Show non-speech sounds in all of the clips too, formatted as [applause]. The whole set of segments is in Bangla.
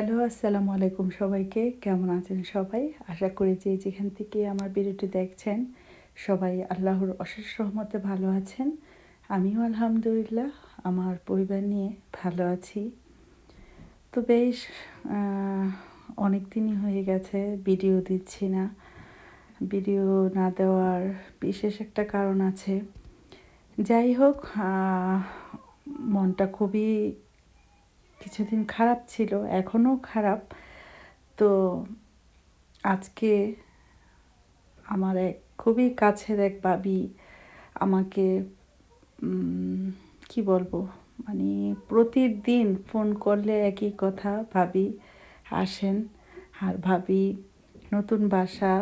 হ্যালো, আসসালামু আলাইকুম সবাইকে। কেমন আছেন সবাই? আশা করি যে যেখান থেকে আমার ভিডিওটি দেখছেন, সবাই আল্লাহর অশেষ রহমতে ভালো আছেন। আমিও আলহামদুলিল্লাহ, আমার পরিবার নিয়ে ভালো আছি। তো বেশ অনেক দিনই হয়ে গেছে, ভিডিও দিচ্ছি না। ভিডিও না দেওয়ার বিশেষ একটা কারণ আছে। যাই হোক মনটা খুবই কিছুদিন খারাপ ছিল, এখনও খারাপ। তো আজকে আমার এক খুবই কাছের এক ভাবি আমাকে কি বলব মানে প্রতিদিন ফোন করলে একই কথা, ভাবি আসেন। আর ভাবি নতুন বাসা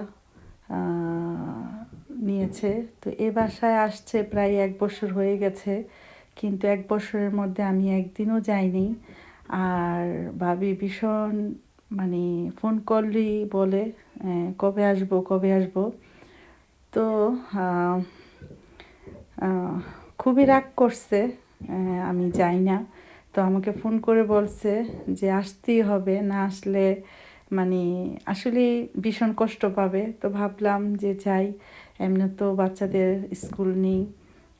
নিয়েছে। তো এ বাসায় আসছে প্রায় এক বছর হয়ে গেছে, কিন্তু এক বছরের মধ্যে আমি একদিনও যাইনি। আর ভাবি ভীষণ মানে ফোন করলেই বলে কবে আসব কবে আসব? তো খুবই রাগ করছে আমি যাই না। তো আমাকে ফোন করে বলছে যে আসতেই হবে, না আসলে মানে আসলে ভীষণ কষ্ট পাবে। তো ভাবলাম যে যাই, এমনি তো বাচ্চাদের স্কুল নেই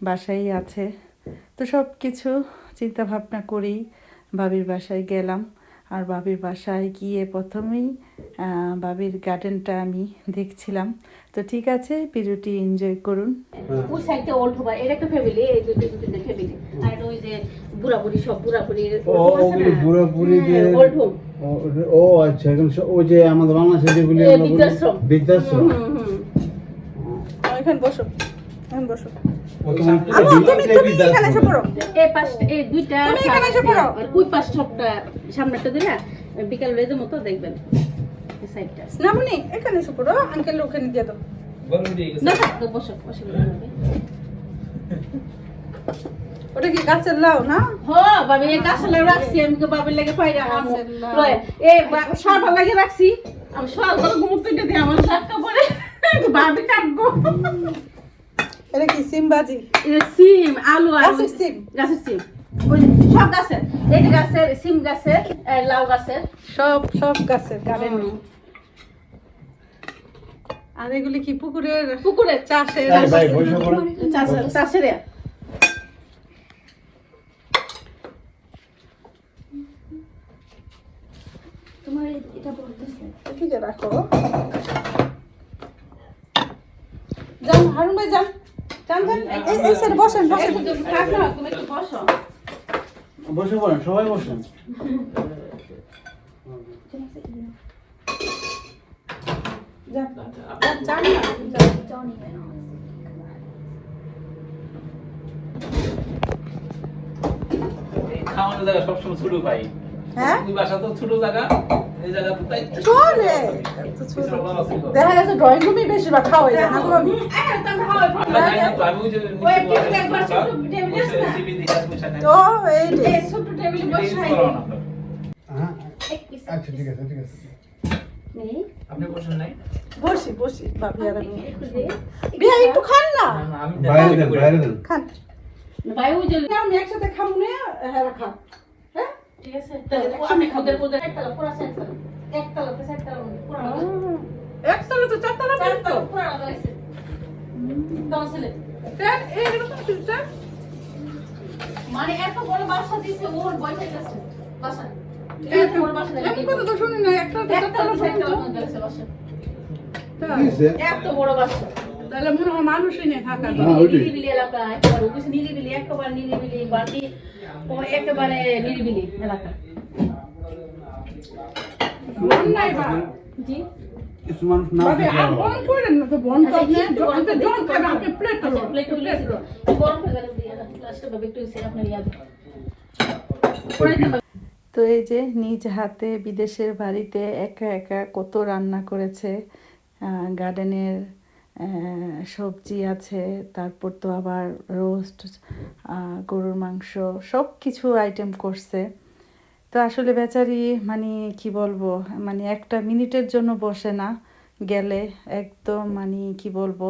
বাসায় আছে। তো সব কিছু চিন্তা ভাবনা করেই বাবির বাসায় গেলাম। আর বাবির বাসায় গিয়ে প্রথমেই বাবির গার্ডেনটা আমি দেখছিলাম। তো ঠিক আছে ভিডিওটি এনজয় করুন। ওই ওল্ড এটা একটা ফ্যামিলি এই ফ্যামিলি আর ওই যে বুড়া বুড়ি সব বুড়া বুড়ি ও ওগুলি বুড়াবুড়িদের ওল্ড হোম ও- ও আচ্ছা এখন ওই যে আমাদের বাংলাদেশে যেগুলি বৃদ্ধাশ্রম। বৃদ্ধাশ্রম? এখানে বসো এখন বসো। ওখানে পুরো আমা, তুমি বৃদ্ধাশ্রম। তুমি এখানে এসে পড়ো। এই পাশটা এই দুইটা তুমি এখানে এসে পড়ো। আর ওই পাশ সবটা সামনেটা দিলা বিকাল রেজের মতো দেখবেন। নামনি এখানে এসে পড়ো আঙ্কেল ওখানে দিয়ে দাও। না থাকতো বসো ওটা কি গাছের লাউ না? বাবা এই গাছলে রাখছি আমি তো বাবার লাগে পাইরা আমু লয় এই সরবার লাগে রাখছি। আমি ঘুমোতে দিয়ে আমার সাতটা পরে। ভাবি কাটবো এটা কি সিমবাজি এটা সিম আলু আর গাছের সিম। গাছের সিম। সব গাছের এই গাছের সিম গাছের লাউ গাছের। সব সব গাছের গার্ডেন। আর এগুলি কি পুকুরের? পুকুরের। চাষের। চাষের তোমার এটা বলতেছে। রাখো যান হারুন ভাই যান যান যান এই বসেন বসেন। বসো পড়েন সবাই বসেন। যান। যান না। যান। এই খাওয়ানোর জায়গা সবসময় শুরু পাই হ্যাঁ? ওই বাসা তো ছোট জায়গা এই জায়গা তো তাই চলে। এত ছোট। পিছনে বড় ছিল। দেখা গেছে ড্রয়িং রুমে বেশিরভাগ খাওয়া যায় না। আমি একদম হাওয়ায় আমরা যাই না তো, আমি ওই যে ওই নিচে টেবিলে একবার বসে ছোট টেবিল আছে না? টিভি দেখে বসে থাকি। তো এই ছোট টেবিলে বসে use খাই করাও না আপনার। হ্যাঁ। এক piece, এক আচ্ছা ঠিক আছে ঠিক আছে। আপনি বসেন নাই? বসি বসি ভাবি আর আমি। একটু বিয়া একটু খান না? আমি বাইরে দেন বাইরে দেন। খান। ভাই ওই আমি একসাথে খাব না হ্যাঁ হ্যাঁ ঠিক আছে? তাহলে আমি ওদের ওদের একতলা পুরো একতলা একতলা তো একতলা পুরো একতলা তো চারতলা পর্যন্ত পুরো আলাদা আছে কাউন্সিলে দেন এইরকম সিস্টেম মানে এত বড় বাসা দিছে ওর বয়স আছে বাসা। এত বড় বাসা। তাহলে মনে হয় মানুষই নেই থাকা হ্যাঁ। নিরিবিলি এলাকা একেবারে নিরিবিলি একেবারে নিরিবিলি বাড়ি একেবারে নিরিবিলি এলাকা। নাই বা জি? কিছু মানুষ না ভাবি থাকে আর আবার। বন করেন না তো বন আপনি প্লেট প্লেট গরম একটু ইয়াদ। এই যে নিজ হাতে বিদেশের বাড়িতে একা একা কত রান্না করেছে গার্ডেনের সবজি আছে, তারপর তো আবার রোস্ট গরুর মাংস সব কিছু আইটেম করছে। তো আসলে বেচারি মানে কি বলব মানে একটা মিনিটের জন্য বসে না গেলে, একদম মানে কি বলব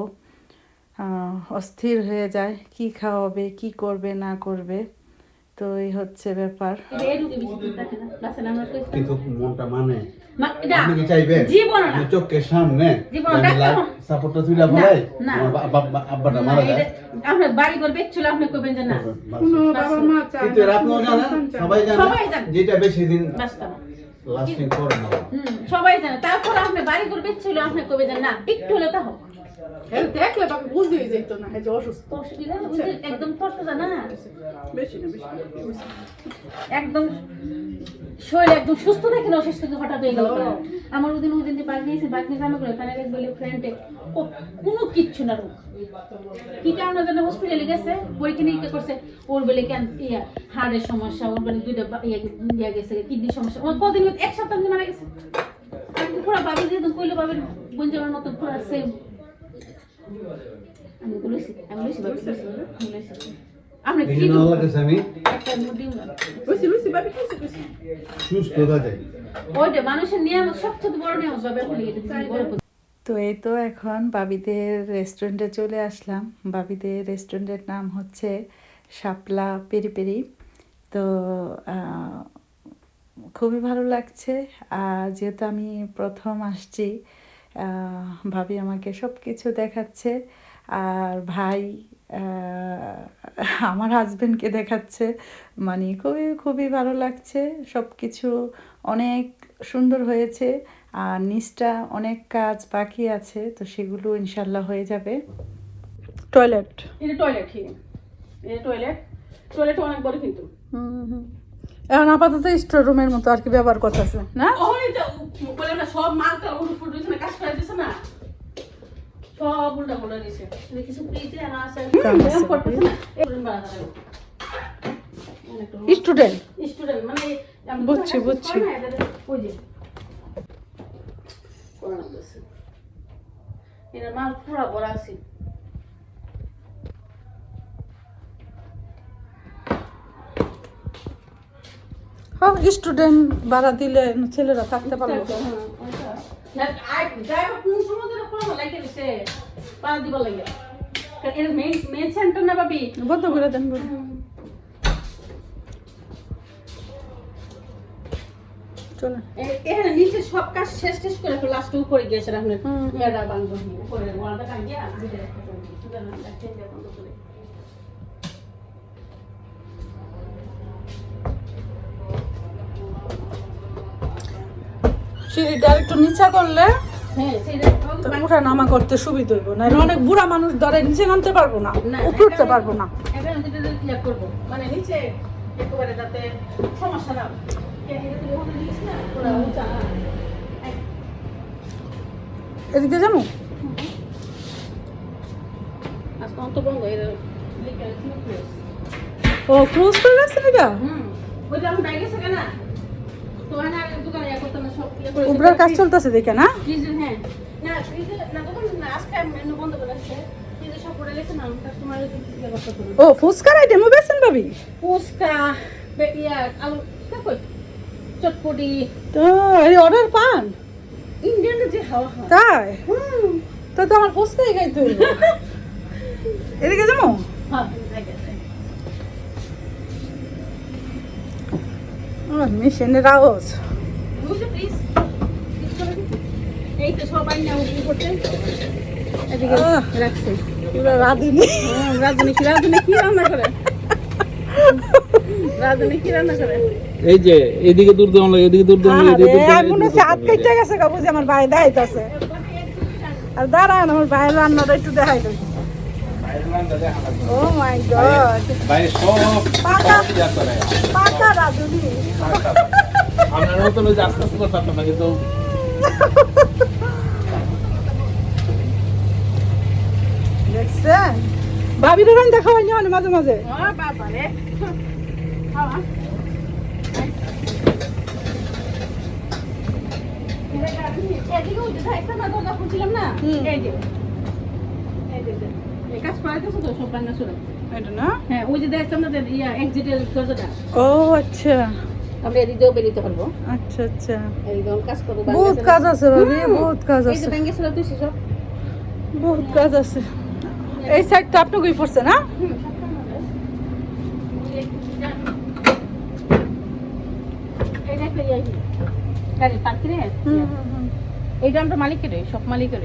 অস্থির হয়ে যায়। কি খাওয়াবে, কি করবে, না করবে। তো এই হচ্ছে ব্যাপার। কিন্তু মনটা মানে? আপনি কি চাইবেন? জীবন না। যে চোখের সামনে জীবনে ডাক্তার। হন। সাপোর্টটা তুলে ফেলাই না। আমার বা- বা- বা- আব্বাটা মারা যায়। এটা- বাড়ি করবে ছিল আপনি কইবেন যে না। কোনো বাবা মা চায় কিন্তু আপনিও জানেন সবাই সবাই জানেন যেটা বেশি দিন লাস্টিং করে। না। সবাই জানে। তারপর আপনি বাড়ি করবে ছিল আপনি কবে যে না একটু হলে তা হোক। দেখলে বাবা যেত না যে অসুস্থ? একদম তরতাজা না বেশি না বেশি একদম শরীর একদম সুস্থ অসুস্থ হঠাৎ হয়ে গেল আমার ওদিন যে বাইক নিয়েছি নিয়ে কামে করে ওখানে বলে ফ্রেন্ডে ও কোনো কিচ্ছু না রোগ কি কারণে যেন হসপিটালে গেছে পরীক্ষা নিরীক্ষা করছে ওর বলে কেন ইয়া হাড়ের সমস্যা ওর বেলে দুইটা ইয়া ইয়া গেছে কিডনির সমস্যা ওর কদিন এক সপ্তাহ দিন মারা গেছে পুরো ভাবি যে কইলে ভাবেন গুঞ্জনের মতো পুরো সেম আমি বলেছি আমি বলেছি ভাবি বলেছি, আমি বলেছি। আপনি এই কি জন্য কাছে আমি? একটা মুদি বুঝছি বুঝছি বাবা কি বুঝছি সুস্থতা চাই ওইটা মানুষের নিয়ম সবচেয়ে বড় নিয়ম সব এখন এটা তো এই তো এখন বাবিদের রেস্টুরেন্টে চলে আসলাম। বাবিদের রেস্টুরেন্টের নাম হচ্ছে শাপলা পেরি পেরি। তো খুবই ভালো লাগছে। আর যেহেতু আমি প্রথম আসছি ভাবি আমাকে সব কিছু দেখাচ্ছে আর ভাই আমার হাজব্যান্ডকে দেখাচ্ছে। মানে খুবই খুবই ভালো লাগছে। সব কিছু অনেক সুন্দর হয়েছে আর নিচটা অনেক কাজ বাকি আছে তো সেগুলো ইনশাল্লাহ হয়ে যাবে। টয়লেট এটা টয়লেট এটা টয়লেট টয়লেট অনেক বড় কিন্তু। এখন আপাতত স্টোর রুমের মতো আর কি ব্যবহার করতেছে না? বলে সব কাজ করে দিছে না। সব উল্টা দিছে। কিছু ফ্রিজে আছে। স্টুডেন্ট স্টুডেন্ট মানে বুঝছি, বুঝছি। ওই যে মাল পুরা বড় আছে। স্টুডেন্ট ভাড়া দিলে ছেলেরা থাকতে পারব বন্ধ করে দেন। চলে এখানে নিচে সব কাজ শেষ শেষ করে লাস্ট উপরে গিয়েছে আপনার হুম। মেয়েরা বান্ধব। উপরে ওয়ালটা কাটিয়ে সিঁড়িটা একটু নিচা করলে হ্যাঁ উঠা নামা করতে সুবিধা হইব। না অনেক বুড়া মানুষ ধরে নিচে নামতে পারব না উপরে উঠতে পারব না। মানে এদিকে যাব। ও ক্লোজ করে রাখছেন এটা হুম, ওই আমি উপরের কাজ চলতেছে দেখে না। ও ফুচকার আইটেমও বেছেন ভাবি? ফুচকা? চটপটি তো এই অর্ডার পান? ইন্ডিয়ানের যে হাওয়া তাই তো তো আমার ফুচকাই খাইতে [laughs] এদিকে যাব? হ্যাঁ, রাখছে। পুরো রাঁধুনি। হ্যাঁ, রাঁধুনি কি রাঁধুনি কি রান্না করে? রাঁধুনি কি রান্না করে? এই যে এদিকে দূর দেওয়া লাগে এদিকে দূর দেওয়া লাগে এদিকে দূর আরে দেওয়া মনে হচ্ছে হাত কেটে গেছে কাবু যে আমার ভাই দেখাইতেছে। আর দাঁড়ান আমার ভাইয়ের রান্নাটা একটু দেখাই দেবে ও মাই গড ভাই সব পাকা ইয়া করে। পাকা রাঁধুনি। আপনার মতন ওই আস্তে আস্তে করে পারতাম না দেখছেন? দেখা মানে মাঝে মাঝে। বাবা রে হাওয়া এদিকে উঠে থাকতে না দরজা খুলছিলাম না। এই যে। কাজ করাইতেছো তো সব রান্না শুরু। এটা না? হ্যাঁ ওই যে দেখতাম না ইয়া এক্সিটের দরজাটা। ও আচ্ছা। আমরা এদিক বেরিতে পারব। আচ্ছা আচ্ছা। এদিক কাজ করব বহুত কাজ আছে ভাবি বহুত কাজ এই যে আছে। তুই বহুত কাজ আছে। এই সাইডটা আপনাকেই পড়ছে না হুম, সব কাজ আছে। ইয়া গাড়ি পার্কিং এ এই ড্রামটা মালিকের সব মালিকের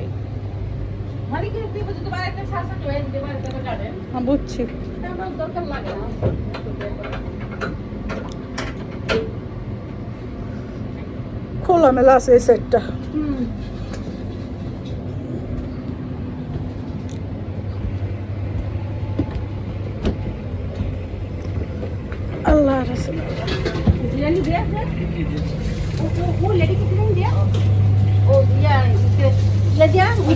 হ্যাঁ, বুঝছি। খোলামেলা আছে এই সেটটা আল্লাহ রসুল। ও লেডি দিয়া ও দিয়া দিয়া? ওই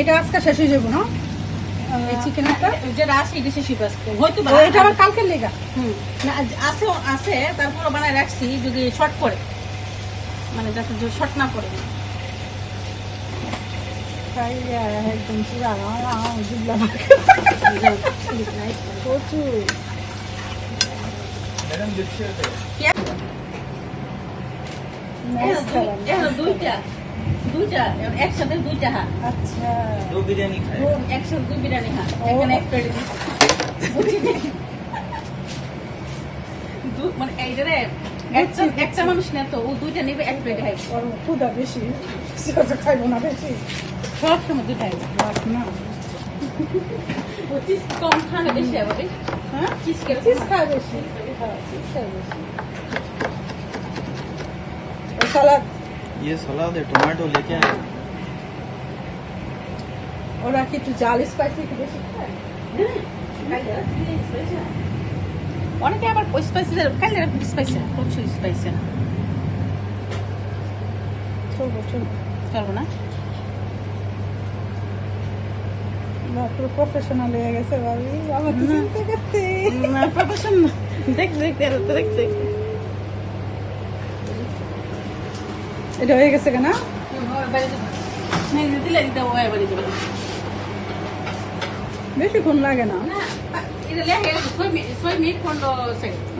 এটা আজকে শেষ হয়ে যাব না? এই চিকেনটা যেটা আছে এটা শেষই বাস হয়তো এটা আবার কালকে লেগা। হুম। আছে আছে তারপর বানায় রাখছি যদি শর্ট পড়ে মানে যাতে শর্ট না পড়ে তাই একদম পুরা প্রচুর। দুইটা। দুইটা একসাথে দুইটা হাত। আচ্ছা। দো বিরিয়ানি খায়। একসাথে দুই বিরিয়ানি হাত ও। এখানে এক প্লেট মানে এইটা রে একটা একটা মানুষ না তো ও দুইটা নেবে এক প্লেট খাই ওর ক্ষুদা বেশি। খাইবো না বেশি। সব সময় দুইটা না। চিজ কম খাবে বেশি হবে হ্যাঁ? চিজ কে চিজ খায় বেশি। হ্যাঁ চিজ খায় বেশি। সালাদ ये सलाद है टमाटो लेके आए ওরা কি একটু জাল স্পাইসি একটু বেশি খায় অনেকে আবার স্পাইসি খাইলে স্পাইসি না প্রচুর স্পাইসি না চলবো চলবো চলবো না পুরো প্রফেশনাল হয়ে গেছে ভাবি আমার তো চিনতে গেছি না এটা হয়ে গেছে কেনা? বেশিক্ষণ লাগে না?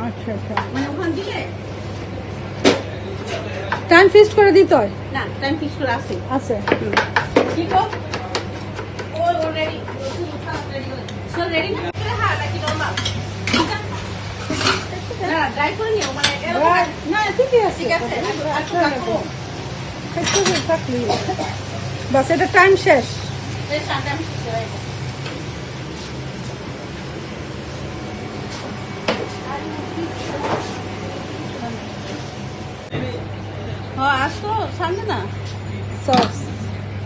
আচ্ছা আচ্ছা। মানে ওখান দিলে টাইম ফিক্সড করে দিতে হয়? না টাইম ফিক্স করে আসে আছে কি কো ও অলরেডি সো রেডি না হ্যাঁ নাকি নরমাল না ড্রাই করে নিও মানে না ঠিকই আছে। ঠিক আছে। একটু কাটো একটু থাকলি বাস এটা টাইম শেষ।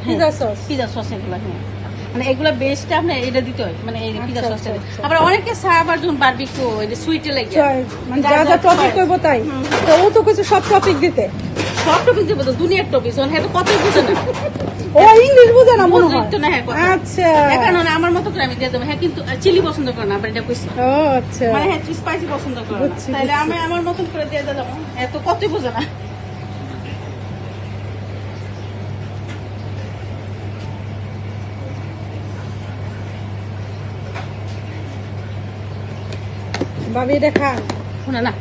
হ্যাঁ হ্যাঁ। মানে এগুলো বেস্টটা আপনার এটা দিতে হয় মানে এই পিজা আচ্ছা, সসটা আচ্ছা, আচ্ছা। আবার অনেকে আবার যখন বারবিকিউ এটা সুইটে লাগে মানে যা যা টপিক করব তাই। তো ও তো কিছু সব টপিক দিতে। সব টপিক দেবো তো দুনিয়ার টপিক যখন হ্যাঁ তো বুঝে না। ও ইংলিশ বুঝে না মনে হয়। না হ্যাঁ আচ্ছা। এখন আমার মতো করে আমি দিয়ে দেবো। হ্যাঁ কিন্তু চিলি পছন্দ করে না আবার এটা কইছি ও আচ্ছা। মানে হ্যাঁ স্পাইসি পছন্দ করে না। তাহলে বুঝছি। আমি আমার মতন করে দিয়ে দিলাম এত কতই বোঝে না। ভাবি এটা শোনা না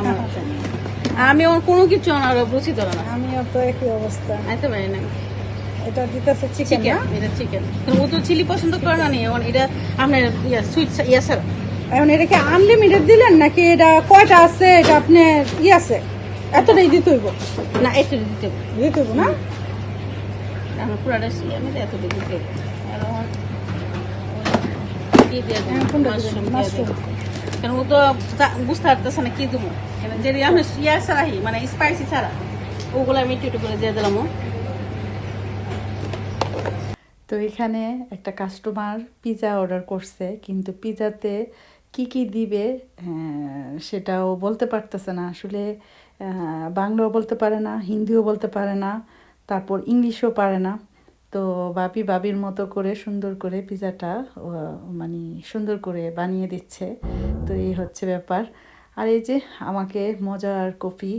আমার। আমি ওর কোনো কিছু আমার বুঝি ধরে না। আমিও তো একই অবস্থা। আইতে পারি না এটা দিতেছে চিকেন এটা চিকেন ও তো চিলি পছন্দ করে না নি এটা আপনার ইয়া সুইট ইয়া স্যার এখন এটা কি আনলিমিটেড দিলেন নাকি এটা কয়টা আছে এটা আপনি ই আছে? এতটাই দিতে হইব। না একটু দিতে হবে। দিতে হইব না? আমার পুরাটা আমি তো এত দিতে দিয়ে? দিয়ে মাশরুম। কারণ ও তো বুঝতে পারতেছে না কি দেবো কেন যে আমি ইয়া ছাড়াই মানে স্পাইসি ছাড়া ওগুলো আমি একটু করে দিয়ে দিলাম তো এখানে একটা কাস্টমার পিৎজা অর্ডার করছে কিন্তু পিৎজাতে কি কি দিবে আহ, সেটাও বলতে পারতেছে না। আসলে বাংলাও বলতে পারে না হিন্দিও বলতে পারে না তারপর ইংলিশও পারে না। তো বাপি বাবির মতো করে সুন্দর করে পিৎজাটা ও, মানে সুন্দর করে বানিয়ে দিচ্ছে। তো এই হচ্ছে ব্যাপার। আর এই যে আমাকে মজার কফি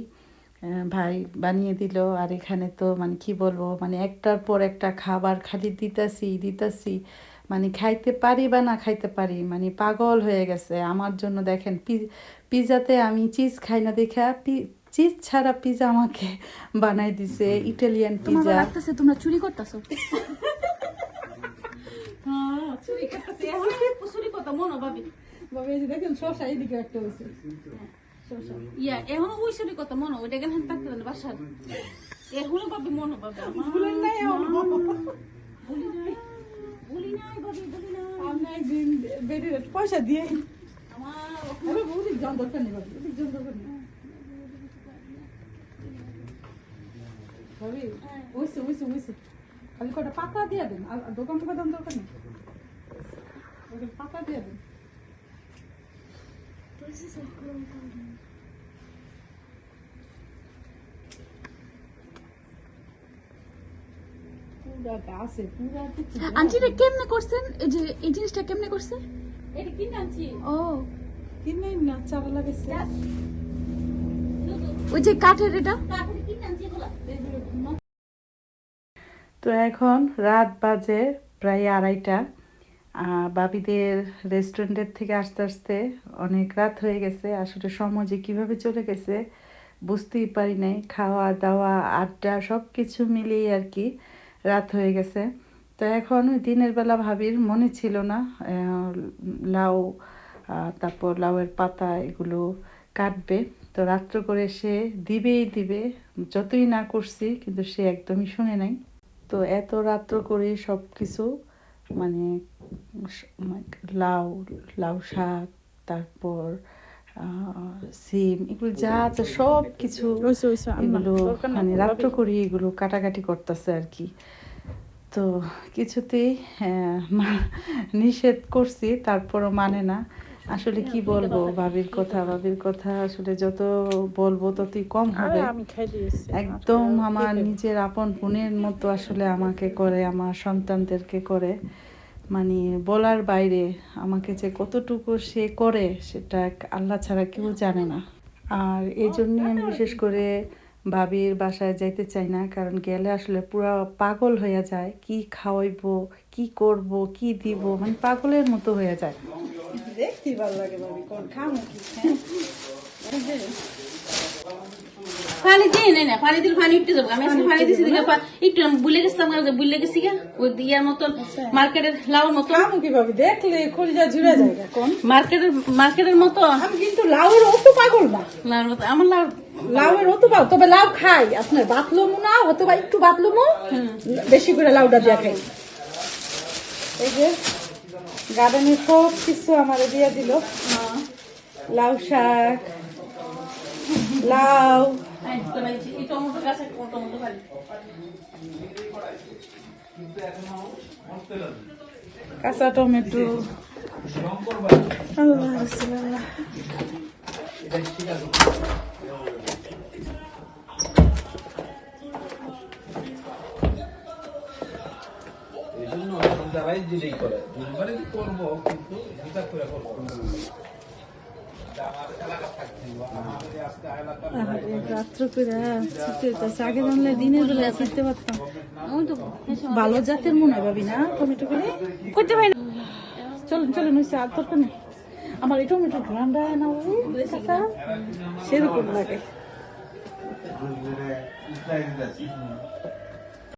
ভাই বানিয়ে দিল। আর এখানে তো মানে কি বলব মানে একটার পর একটা খাবার খালি দিতাছি দিতাছি। মানে খাইতে পারি বা না খাইতে পারি মানে পাগল হয়ে গেছে। আমার জন্য দেখেন পিজাতে আমি চিজ খাই না দেখা চিজ ছাড়া পিজা আমাকে বানাই দিছে ইটালিয়ান পিজা লাগতেছে তোমরা চুরি করতেছো? চুরি করতেছে। মনো ইয়া মনো মনো পয়সা দিয়ে আমার যান দরকার নেই বাবু ওদিক যান দরকার নেই। ভাবি ওইসে ওইসে ওইসে। খালি কটা পাতা দিয়ে দেন। আর দোকান দাম দরকার নেই? পাতা দিয়ে দেন। পুরা গাছে পুরা কিছু আন্টি এটা কেমনে করছেন? এই যে এই জিনিসটা কেমনে করছে? এটা কিনে আনছি। ও। কিনে না চারা লাগাইছে ওই যে কাঠের এটা? কাঠের তো এখন রাত বাজে প্রায় আড়াইটা। বাবিদের রেস্টুরেন্টের থেকে আস্তে আস্তে অনেক রাত হয়ে গেছে। আসলে সময় যে কীভাবে চলে গেছে বুঝতেই পারি নাই। খাওয়া দাওয়া, আড্ডা সব কিছু মিলিয়ে আর কি রাত হয়ে গেছে। তো এখন ওই দিনের বেলা ভাবির মনে ছিল না লাউ তারপর লাউয়ের পাতা এগুলো কাটবে। তো রাত্র করে সে দিবেই দিবে যতই না করছি কিন্তু সে একদমই শুনে নাই। তো এত রাত্র করে সব কিছু মানে মানে লাউ লাউ শাক তারপর আহ, সিম এগুলো যা আছে সব কিছু এগুলো মানে। রাত্র করে এগুলো কাটাকাটি করতেছে আর কি। তো কিছুতেই মা- নিষেধ করছি তারপরও মানে না। আসলে কি বলব? ভাবির কথা ভাবির কথা আসলে যত বলব ততই কম হবে। একদম আমার নিজের আপন বোনের মতো আসলে আমাকে করে আমার সন্তানদেরকে করে। মানে বলার বাইরে আমাকে যে কতটুকু সে করে সেটা আল্লাহ ছাড়া কেউ জানে না। আর এই জন্যই আমি বিশেষ করে ভাবির বাসায় যাইতে চাই না কারণ গেলে আসলে পুরো পাগল হয়ে যায়। কি খাওয়াইবো কি করব কি দিব মানে পাগলের মতো হয়ে যায়। দেখতেই ভালো লাগে ভাবি কোন খামো কি হ্যাঁ? পানি দিই না না পানি দিলে পানি উঠতে যাব। আমি আজকে পানি দিছি দিকে পা- একটু বুলে গেছিলাম বুলে গেছি গা ওই ইয়ার মতন মার্কেটের লাউর মতো দেখলে কলিজা জুড়ে যায় কোন? মার্কেটের মার্কেটের মতো। আমি কিন্তু অত পাগল না। লাউর মতো আমার লাউ লাউয়ের অত পাগল তবে লাউ খাই। আপনার বাতলমু না অথবা একটু বাতলমু বেশি করে লাউটা দিয়া খাই। এই যে গার্ডেনের সব কিছু আমার দিয়ে দিল। লাউ শাক, লাউ। কাঁচা টমেটো। আল্লাহ ছুটে যেতেছে। আগে জানলে দিনের বেলা ছিটতে পারতাম। ওই তো ভালো জাতের মনে হয় ভাবি না টমেটো করে। করতে পারি না। চলুন চলুন হয়েছে আর দরকার নেই। আমার এই টমেটো গ্রান্ডা না কাঁচা সেরকম লাগে।